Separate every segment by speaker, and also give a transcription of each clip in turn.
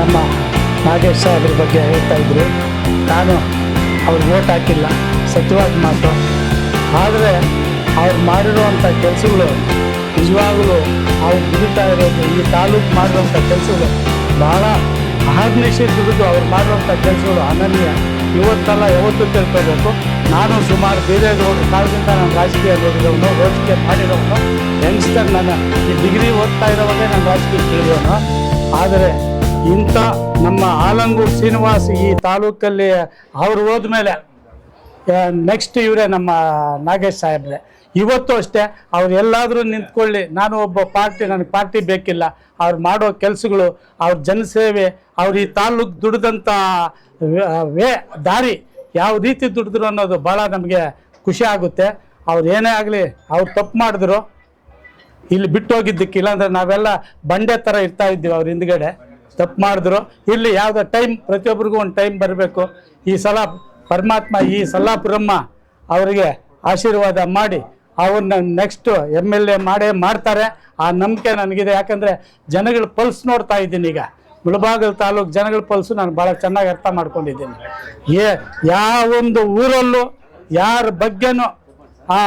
Speaker 1: ನಮ್ಮ ನಾಗೇಶ್ ಸಾಹೇಬ್ರ ಬಗ್ಗೆ ಹೇಳ್ತಾ ಇದ್ರು. ನಾನು ಅವ್ರಿಗೆ ಓಟ್ ಹಾಕಿಲ್ಲ ಸತ್ಯವಾದ ಮಾತು ಆದರೆ ಅವ್ರು ಮಾಡಿರುವಂಥ ಕೆಲಸಗಳು ನಿಜವಾಗಲೂ ಅವ್ರು ದುಡಿತಾ ಇರೋದು, ಈ ತಾಲೂಕು ಮಾಡಿರುವಂಥ ಕೆಲಸಗಳು ಭಾಳ ಅಹರ್ನಿಶಿ ದುಡಿದು ಅವ್ರು ಮಾಡಿರುವಂಥ ಕೆಲಸಗಳು ಅನನ್ಯ. ಇವತ್ತಲ್ಲ ಯಾವತ್ತೂ ತಿಳ್ಕೋಬೇಕು ನಾನು ಸುಮಾರು ಬೇರೆ ಕಾಲದಿಂದ ನಾನು ರಾಜಕೀಯ ನೋಡಿದವನು ರಾಜಕೀಯ ಮಾಡಿರೋನು ಯಂಗ್ಸ್ಟರ್ ನಾನು. ಈ ಡಿಗ್ರಿ ಓದ್ತಾ ಇರೋವಾಗೇ ನಾನು ರಾಜಕೀಯ ತಿಳಿದವನು ಆದರೆ ಇಂಥ ನಮ್ಮ ಆಲಂಗೂರು ಶ್ರೀನಿವಾಸ್ ಈ ತಾಲೂಕಲ್ಲಿ ಅವ್ರು ಹೋದ್ಮೇಲೆ ನೆಕ್ಸ್ಟ್ ಇವರೇ ನಮ್ಮ ನಾಗೇಶ್ ಸಾಹೇಬ್ರೆ. ಇವತ್ತು ಅಷ್ಟೇ, ಅವ್ರು ಎಲ್ಲಾದರೂ ನಿಂತ್ಕೊಳ್ಳಿ, ನಾನು ಒಬ್ಬ ಪಾರ್ಟಿ, ನನಗೆ ಪಾರ್ಟಿ ಬೇಕಿಲ್ಲ, ಅವ್ರು ಮಾಡೋ ಕೆಲಸಗಳು, ಅವ್ರ ಜನಸೇವೆ, ಅವ್ರು ಈ ತಾಲೂಕು ದುಡಿದಂಥ ವೇ, ದಾರಿ ಯಾವ ರೀತಿ ದುಡಿದ್ರು ಅನ್ನೋದು ಭಾಳ ನಮಗೆ ಖುಷಿ ಆಗುತ್ತೆ. ಅವ್ರು ಏನೇ ಆಗಲಿ, ಅವ್ರು ತಪ್ಪು ಮಾಡಿದ್ರು. ಇಲ್ಲಿ ಬಿಟ್ಟು ಹೋಗಿದ್ದಕ್ಕೆ ಇಲ್ಲಾಂದರೆ ನಾವೆಲ್ಲ ಬಂಡೆ ಥರ ಇರ್ತಾ ಇದ್ದೀವಿ ಅವ್ರ ಹಿಂದ್ಗಡೆ. ತಪ್ಪು ಮಾಡಿದ್ರು. ಇಲ್ಲಿ ಯಾವುದೋ ಟೈಮ್ ಪ್ರತಿಯೊಬ್ಬರಿಗೂ ಒಂದು ಟೈಮ್ ಬರಬೇಕು. ಈ ಸಲ ಪರಮಾತ್ಮ, ಈ ಸಲ್ಲಾಪುರಮ್ಮ ಅವರಿಗೆ ಆಶೀರ್ವಾದ ಮಾಡಿ ಅವ್ರನ್ನ ನೆಕ್ಸ್ಟು ಎಂ ಎಲ್ ಎ ಮಾಡೇ ಮಾಡ್ತಾರೆ. ಆ ನಂಬಿಕೆ ನನಗಿದೆ. ಯಾಕಂದರೆ ಜನಗಳ ಪಲ್ಸ್ ನೋಡ್ತಾ ಇದ್ದೀನಿ ಈಗ. ಮುಳಬಾಗಲ್ ತಾಲೂಕು ಜನಗಳ ಪಲ್ಸು ನಾನು ಭಾಳ ಚೆನ್ನಾಗಿ ಅರ್ಥ ಮಾಡ್ಕೊಂಡಿದ್ದೀನಿ. ಏ ಯಾವೊಂದು ಊರಲ್ಲೂ ಯಾರ ಬಗ್ಗೆನೂ ಆ,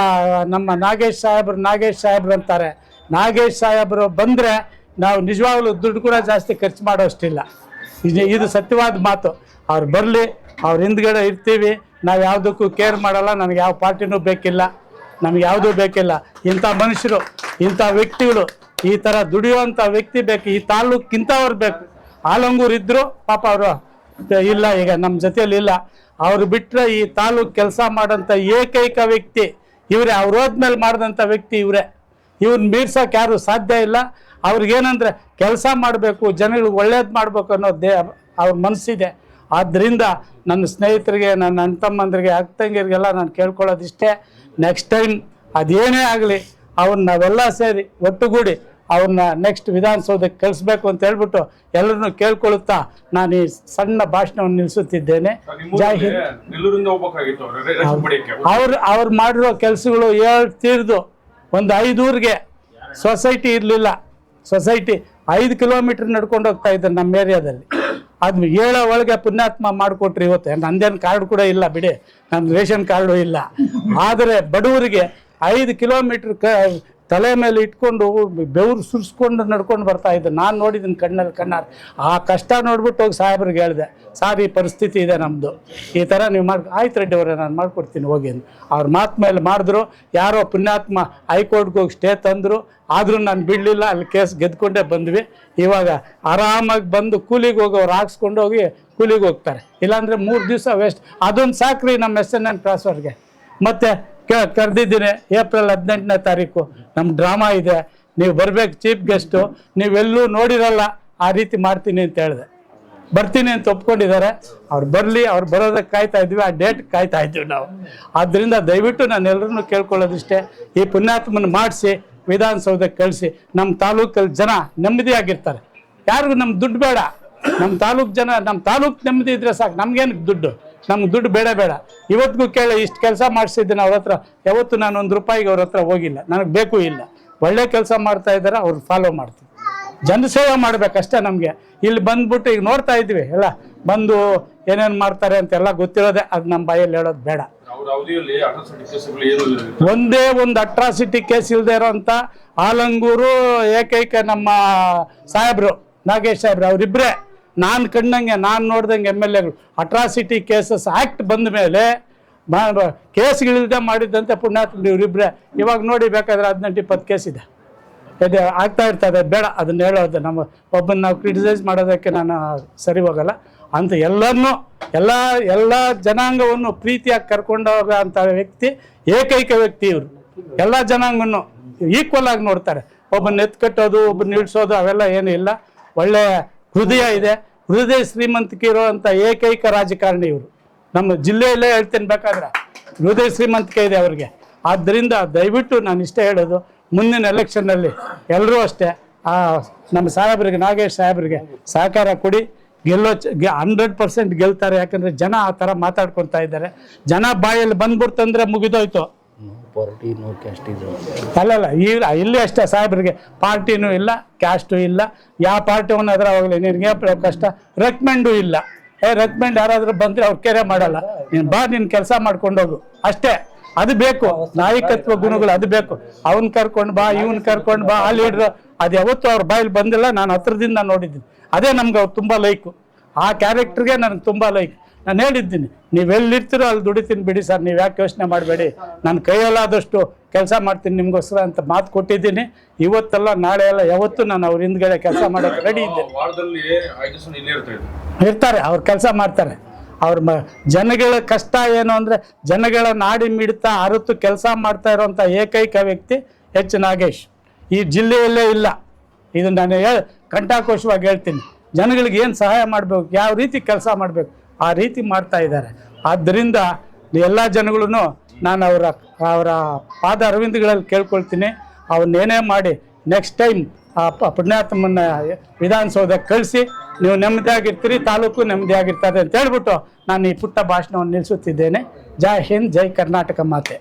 Speaker 1: ನಮ್ಮ ನಾಗೇಶ್ ಸಾಹೇಬ್ರು ನಾಗೇಶ್ ಸಾಹೇಬ್ರು ಅಂತಾರೆ. ನಾಗೇಶ್ ಸಾಹೇಬ್ರು ಬಂದರೆ ನಾವು ನಿಜವಾಗ್ಲೂ ದುಡ್ಡು ಕೂಡ ಜಾಸ್ತಿ ಖರ್ಚು ಮಾಡೋಷ್ಟಿಲ್ಲ. ಇದು ಸತ್ಯವಾದ ಮಾತು. ಅವ್ರು ಬರಲಿ, ಅವ್ರ ಹಿಂದ್ಗಡೆ ಇರ್ತೀವಿ, ನಾವು ಯಾವುದಕ್ಕೂ ಕೇರ್ ಮಾಡಲ್ಲ ನನಗೆ ಯಾವ ಪಾರ್ಟಿನೂ ಬೇಕಿಲ್ಲ, ನಮ್ಗೆ ಯಾವುದೂ ಬೇಕಿಲ್ಲ. ಇಂಥ ಮನುಷ್ಯರು, ಇಂಥ ವ್ಯಕ್ತಿಗಳು, ಈ ಥರ ದುಡಿಯುವಂಥ ವ್ಯಕ್ತಿ ಬೇಕು, ಈ ತಾಲೂಕಿಂತವ್ರು ಬೇಕು. ಆಲಂಗೂರು ಇದ್ದರು ಪಾಪ ಅವರು ಇಲ್ಲ, ಈಗ ನಮ್ಮ ಜೊತೆಯಲ್ಲಿ ಇಲ್ಲ. ಅವ್ರು ಬಿಟ್ಟರೆ ಈ ತಾಲೂಕು ಕೆಲಸ ಮಾಡೋಂಥ ಏಕೈಕ ವ್ಯಕ್ತಿ, ಇವರೇ. ಅವ್ರು ಹೋದ್ಮೇಲೆ ಮಾಡಿದಂಥ ವ್ಯಕ್ತಿ ಇವರೇ. ಇವ್ರನ್ನ ಮೀರ್ಸೋಕೆ ಯಾರು ಸಾಧ್ಯ ಇಲ್ಲ. ಅವ್ರಿಗೇನಂದ್ರೆ ಕೆಲಸ ಮಾಡಬೇಕು ಜನಗಳಿಗೆ ಒಳ್ಳೇದು ಮಾಡಬೇಕು ಅನ್ನೋ ದೇ ಅವ್ರ ಮನಸ್ಸಿದೆ ಆದ್ದರಿಂದ ನನ್ನ ಸ್ನೇಹಿತರಿಗೆ ನನ್ನ ಅಣ್ಣ ತಮ್ಮಂದ್ರಿಗೆ ಅಕ್ಕ ತಂಗಿರಿಗೆಲ್ಲ ನಾನು ಕೇಳ್ಕೊಳ್ಳೋದಿಷ್ಟೇ. ನೆಕ್ಸ್ಟ್ ಟೈಮ್ ಅದೇನೇ ಆಗಲಿ ಅವ್ರನ್ನ ನಾವೆಲ್ಲ ಸೇರಿ ಒಟ್ಟುಗೂಡಿ ಅವ್ರನ್ನ ನೆಕ್ಸ್ಟ್ ವಿಧಾನಸೌಧಕ್ಕೆ ಕಳಿಸ್ಬೇಕು ಅಂತ ಹೇಳ್ಬಿಟ್ಟು ಎಲ್ಲರನ್ನು ಕೇಳ್ಕೊಳ್ಳುತ್ತಾ ನಾನು ಈ ಸಣ್ಣ ಭಾಷಣವನ್ನು ನಿಲ್ಲಿಸುತ್ತಿದ್ದೇನೆ ಜೈ ಹಿಂದ್.
Speaker 2: ಅವ್ರು
Speaker 1: ಅವ್ರು ಮಾಡಿರೋ ಕೆಲಸಗಳು ಏಳು ತೀರ್ದು. ಒಂದು ಐದೂರಿಗೆ ಸೊಸೈಟಿ ಇರಲಿಲ್ಲ. ಸೊಸೈಟಿ ಐದು ಕಿಲೋಮೀಟರ್ ನಡ್ಕೊಂಡು ಹೋಗ್ತಾ ಇದ್ದಾರೆ ನಮ್ಮ ಏರಿಯಾದಲ್ಲಿ. ಅದು ಏಳ ಒಳಗೆ ಪುಣ್ಯಾತ್ಮ ಮಾಡಿಕೊಟ್ರಿ ಇವತ್ತು. ನಂದೇನು ಕಾರ್ಡ್ ಕೂಡ ಇಲ್ಲ ಬಿಡಿ. ನನ್ನ ರೇಷನ್ ಕಾರ್ಡು ಇಲ್ಲ. ಆದರೆ ಬಡವರಿಗೆ ಐದು ಕಿಲೋಮೀಟ್ರ್ ತಲೆ ಮೇಲೆ ಇಟ್ಕೊಂಡು ಬೆವರು ಸುರಿಸ್ಕೊಂಡು ನಡ್ಕೊಂಡು ಬರ್ತಾ ಇದ್ದೆ. ನಾನು ನೋಡಿದ್ದೀನಿ ಕಣ್ಣಲ್ಲಿ ಕಣ್ಣಾರ. ಆ ಕಷ್ಟ ನೋಡ್ಬಿಟ್ಟು ಹೋಗಿ ಸಾಹೇಬ್ರಿಗೆ ಹೇಳಿದೆ ಸಾರ್ ಈ ಪರಿಸ್ಥಿತಿ ಇದೆ ನಮ್ಮದು ಈ ಥರ ನೀವು ಮಾಡಿ ಆಯ್ತು ರೆಡ್ಡಿ ಅವರೇ, ನಾನು ಮಾಡ್ಕೊಡ್ತೀನಿ, ಹೋಗಿ ಅವ್ರ ಮಾತು ಮೇಲೆ ಮಾಡಿದ್ರು ಯಾರೋ ಪುಣ್ಯಾತ್ಮ ಹೈಕೋರ್ಟ್ಗೆ ಹೋಗಿ ಸ್ಟೇ ತಂದರು. ಆದರೂ ನಾನು ಬಿಡಲಿಲ್ಲ ಅಲ್ಲಿ ಕೇಸ್ ಗೆದ್ಕೊಂಡೇ ಬಂದ್ವಿ. ಇವಾಗ ಆರಾಮಾಗಿ ಬಂದು ಕೂಲಿಗೆ ಹೋಗಿ ಅವ್ರು ಹಾಕ್ಸ್ಕೊಂಡು ಹೋಗಿ ಕೂಲಿಗೆ ಹೋಗ್ತಾರೆ. ಇಲ್ಲಾಂದರೆ ಮೂರು ದಿವಸ ವೇಸ್ಟ್ ಅದೊಂದು ಸಾಕ್ರಿ ನಮ್ಮ ಎಸ್ ಎನ್ ಎನ್ ಟ್ರಾನ್ಸ್ಫರ್ಗೆ ಮತ್ತು ಕರೆದಿದ್ದೀನಿ ಏಪ್ರಿಲ್ ಹದಿನೆಂಟನೇ ತಾರೀಕು. ನಮ್ಮ ಡ್ರಾಮಾ ಇದೆ. ನೀವು ಬರಬೇಕು ಚೀಫ್ ಗೆಸ್ಟು. ನೀವೆಲ್ಲೂ ನೋಡಿರಲ್ಲ ಆ ರೀತಿ ಮಾಡ್ತೀನಿ ಅಂತ ಹೇಳಿದೆ. ಬರ್ತೀನಿ ಅಂತ ಒಪ್ಕೊಂಡಿದ್ದಾರೆ. ಅವ್ರು ಬರಲಿ, ಅವ್ರು ಬರೋದಕ್ಕೆ ಕಾಯ್ತಾ ಇದ್ವಿ. ಆ ಡೇಟ್ ಕಾಯ್ತಾ ಇದ್ವಿ ನಾವು. ಆದ್ದರಿಂದ ದಯವಿಟ್ಟು ನಾನು ಎಲ್ಲರನ್ನೂ ಕೇಳ್ಕೊಳ್ಳೋದಿಷ್ಟೇ. ಈ ಪುಣ್ಯಾತ್ಮನ ಮಾಡಿಸಿ, ವಿಧಾನಸೌಧಕ್ಕೆ ಕಳಿಸಿ ನಮ್ಮ ತಾಲೂಕಲ್ಲಿ ಜನ ನೆಮ್ಮದಿಯಾಗಿರ್ತಾರೆ. ಯಾರಿಗೂ ನಮ್ಮ ದುಡ್ಡು ಬೇಡ. ನಮ್ಮ ತಾಲೂಕು ಜನ ನಮ್ಮ ತಾಲೂಕು ನೆಮ್ಮದಿ ಇದ್ರೆ ಸಾಕು. ನಮಗೇನು ದುಡ್ಡು? ನಮ್ಗೆ ದುಡ್ಡು ಬೇಡ ಬೇಡ. ಇವತ್ತಿಗೂ ಕೇಳಿ ಇಷ್ಟು ಕೆಲಸ ಮಾಡಿಸಿದ್ದೀನಿ ಅವ್ರ ಹತ್ರ. ಯಾವತ್ತು ನಾನು ಒಂದು ರೂಪಾಯಿಗೆ ಅವ್ರ ಹತ್ರ ಹೋಗಿಲ್ಲ. ನನಗೆ ಬೇಕು ಇಲ್ಲ. ಒಳ್ಳೆ ಕೆಲಸ ಮಾಡ್ತಾ ಇದ್ದಾರೆ ಅವ್ರು ಫಾಲೋ ಮಾಡ್ತೀವಿ ಜನಸೇವೆ ಮಾಡಬೇಕಷ್ಟೇ ನಮಗೆ. ಇಲ್ಲಿ ಬಂದ್ಬಿಟ್ಟು ಈಗ ನೋಡ್ತಾ ಇದ್ವಿ ಎಲ್ಲ ಬಂದು ಏನೇನು ಮಾಡ್ತಾರೆ ಅಂತೆಲ್ಲ ಗೊತ್ತಿರೋದೆ ಅದು ನಮ್ಮ ಬಾಯಲ್ಲಿ ಹೇಳೋದು ಬೇಡ. ಒಂದೇ ಒಂದು ಅಟ್ರಾಸಿಟಿ ಕೇಸ್ ಇಲ್ಲದೆ ಇರೋಂಥ ಆಲಂಗೂರು ಏಕೈಕ ನಮ್ಮ ಸಾಹೇಬ್ರು ನಾಗೇಶ್ ಸಾಹೇಬ್ರು ಅವರಿಬ್ಬರೇ ನಾನು ಕಂಡಂಗೆ, ನಾನು ನೋಡ್ದಂಗೆ ಎಂ ಎಲ್ ಎಗಳು ಅಟ್ರಾಸಿಟಿ ಕೇಸಸ್ ಆ್ಯಕ್ಟ್ ಬಂದ ಮೇಲೆ ಕೇಸ್ಗಳಿಲ್ಲದೆ ಮಾಡಿದ್ದಂತೆ ಪುಣ್ಯಾತ್ಮ ಇವರಿಬ್ಬರೇ ಇವಾಗ ನೋಡಿ ಬೇಕಾದ್ರೆ ಹದಿನೆಂಟು, ಇಪ್ಪತ್ತು ಕೇಸ್ ಇದೆ. ಇದೆ, ಆಗ್ತಾ ಇರ್ತದೆ, ಬೇಡ ಅದನ್ನ ಹೇಳೋದು. ನಮ್ಮ ಒಬ್ಬನ ನಾವು ಕ್ರಿಟಿಸೈಸ್ ಮಾಡೋದಕ್ಕೆ ನಾನು ಸರಿ ಹೋಗಲ್ಲ. ಅಂತ ಎಲ್ಲರನ್ನೂ, ಎಲ್ಲ ಎಲ್ಲ ಜನಾಂಗವನ್ನು ಪ್ರೀತಿಯಾಗಿ ಕರ್ಕೊಂಡು ಹೋಗೋ ಅಂಥ ವ್ಯಕ್ತಿ, ಏಕೈಕ ವ್ಯಕ್ತಿ ಇವರು. ಎಲ್ಲ ಜನಾಂಗವನ್ನು ಈಕ್ವಲ್ ಆಗಿ ನೋಡ್ತಾರೆ. ಒಬ್ಬನ ಎತ್ಕಟ್ಟೋದು ಒಬ್ಬನ ನಿಲ್ಸೋದು, ಅವೆಲ್ಲ ಏನೂ ಇಲ್ಲ. ಒಳ್ಳೆ ಹೃದಯ ಇದೆ. ಹೃದಯ ಶ್ರೀಮಂತಿಕೆ ಇರುವಂತ ಏಕೈಕ ರಾಜಕಾರಣಿ ಇವರು. ನಮ್ಮ ಜಿಲ್ಲೆಯಲ್ಲೇ ಹೇಳ್ತೇನೆ ಬೇಕಾದ್ರೆ ಹೃದಯ ಶ್ರೀಮಂತಿಕೆ ಇದೆ ಅವರಿಗೆ. ಆದ್ದರಿಂದ ದಯವಿಟ್ಟು ನಾನು ಇಷ್ಟೇ ಹೇಳೋದು, ಮುಂದಿನ ಎಲೆಕ್ಷನ್ನಲ್ಲಿ ಎಲ್ಲರೂ ಅಷ್ಟೇ, ಆ ನಮ್ಮ ಸಾಹೇಬರಿಗೆ, ನಾಗೇಶ್ ಸಾಹೇಬರಿಗೆ ಸಹಕಾರ ಕೊಡಿ. ಗೆಲ್ಲೋ ಹಂಡ್ರೆಡ್ ಪರ್ಸೆಂಟ್ ಗೆಲ್ತಾರೆ. ಯಾಕಂದರೆ ಜನ ಆ ಥರ ಮಾತಾಡ್ಕೊತಾ ಇದ್ದಾರೆ. ಜನ ಬಾಯಲ್ಲಿ ಬಂದ್ಬಿಡ್ತಂದ್ರೆ ಮುಗಿದೋಯ್ತು.
Speaker 3: ಪಾರ್ಟಿ ನೋ ಕ್ಯಾಸ್ಟ್ ಇದು
Speaker 1: ಅಲ್ಲಲ್ಲ, ಇಲ್ಲ, ಇಲ್ಲಿ ಅಷ್ಟೇ, ಸಾಹೇಬರಿಗೆ ಪಾರ್ಟಿನೂ ಇಲ್ಲ ಕ್ಯಾಸ್ಟು ಇಲ್ಲ. ಯಾವ ಪಾರ್ಟಿ ಅದರ ಅವಾಗಲೇ ನಿನಗೆ ಕಷ್ಟ? ರೆಕಮೆಂಡು ಇಲ್ಲ. ಏ, ರೆಕಮೆಂಡ್ ಯಾರಾದರೂ ಬಂದರೆ ಅವ್ರು ಕೆರೆ ಮಾಡಲ್ಲ. ನೀನು ಬಾ ನಿನ್ನ ಕೆಲಸ ಮಾಡ್ಕೊಂಡು ಹೋಗು. ಅಷ್ಟೇ, ಅದು ಬೇಕು. ನಾಯಕತ್ವ ಗುಣಗಳು, ಅದು ಬೇಕು. ಅವನ್ ಕರ್ಕೊಂಡು ಬಾ, ಇವನ್ ಕರ್ಕೊಂಡು ಬಾ, ಆ ಲೀಡ್ರ್ ಅದು ಯಾವತ್ತೂ ಅವ್ರ ಬಾಯಲ್ಲಿ ಬಂದಿಲ್ಲ, ನಾನು ಹತ್ರದಿಂದ ನೋಡಿದ್ದೀನಿ. ಅದೇ ನಮ್ಗೆ ಅವ್ರು ತುಂಬ ಲೈಕು ಆ ಕ್ಯಾರೆಕ್ಟರ್ಗೆ ನನಗೆ ತುಂಬ ಲೈಕ್ ನಾನು ಹೇಳಿದ್ದೀನಿ ನೀವು ಎಲ್ಲಿರ್ತೀರೋ ಅಲ್ಲಿ ದುಡಿತೀನಿ ಬಿಡಿ ಸರ್ ನೀವು ಯಾಕೆ ಯೋಚನೆ ಮಾಡಬೇಡಿ. ನಾನು ಕೈಯಲ್ಲಾದಷ್ಟು ಕೆಲಸ ಮಾಡ್ತೀನಿ ನಿಮಗೋಸ್ಕರ ಅಂತ ಮಾತು ಕೊಟ್ಟಿದ್ದೀನಿ. ಇವತ್ತೆಲ್ಲ ನಾಳೆ ಎಲ್ಲ ಯಾವತ್ತೂ ನಾನು ಅವ್ರ ಹಿಂದ್ಗಡೆ ಕೆಲಸ ಮಾಡೋಕ್ಕೆ ರೆಡಿ ಇದ್ದೀನಿ. ಇರ್ತಾರೆ ಅವ್ರು ಕೆಲಸ ಮಾಡ್ತಾರೆ. ಅವ್ರ ಮ ಜನಗಳ ಕಷ್ಟ ಏನು ಅಂದರೆ ಜನಗಳ ನಾಡಿ ಮಿಡ್ತಾ ಅರತು ಕೆಲಸ ಮಾಡ್ತಾ ಇರೋಂಥ ಏಕೈಕ ವ್ಯಕ್ತಿ ಎಚ್ ನಾಗೇಶ್. ಈ ಜಿಲ್ಲೆಯಲ್ಲೇ ಇಲ್ಲ. ಇದು ನಾನು ಹೇಳಿ ಕಂಠಾಕೋಶವಾಗಿ ಹೇಳ್ತೀನಿ. ಜನಗಳಿಗೆ ಏನು ಸಹಾಯ ಮಾಡಬೇಕು ಯಾವ ರೀತಿ ಕೆಲಸ ಮಾಡಬೇಕು ಆ ರೀತಿ ಮಾಡ್ತಾ ಇದ್ದಾರೆ. ಆದ್ದರಿಂದ ಎಲ್ಲ ಜನಗಳೂ ನಾನು ಅವರ ಅವರ ಪಾದ ಅರವಿಂದಗಳಲ್ಲಿ ಕೇಳ್ಕೊಳ್ತೀನಿ. ಅವನ್ನೇನೇ ಮಾಡಿ ನೆಕ್ಸ್ಟ್ ಟೈಮ್ ಆ ಪುಣ್ಯಾತ್ಮನ ವಿಧಾನಸೌಧಕ್ಕೆ ಕಳಿಸಿ, ನೀವು ನೆಮ್ಮದಿಯಾಗಿರ್ತೀರಿ, ತಾಲೂಕು ನೆಮ್ಮದಿಯಾಗಿರ್ತದೆ ಅಂತ ಹೇಳ್ಬಿಟ್ಟು ನಾನು ಈ ಪುಟ್ಟ ಭಾಷಣವನ್ನು ನಿಲ್ಲಿಸುತ್ತಿದ್ದೇನೆ. ಜೈ ಹಿಂದ್, ಜೈ ಕರ್ನಾಟಕ ಮಾತೆ.